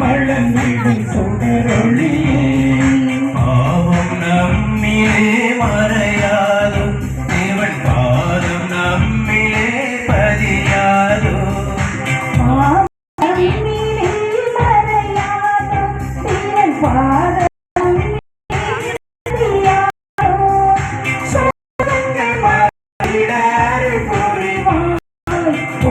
மழை சுடரொளியே.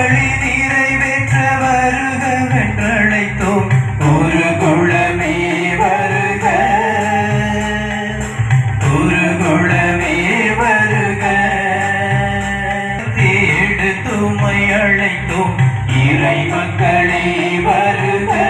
வழி நிறைவேற்ற வருக என்றழைத்தோம் ஒரு குளமே வருக. ஒரு குளமே வருக. தேடு துமை அழைத்தோம். இறை மக்களே வருக.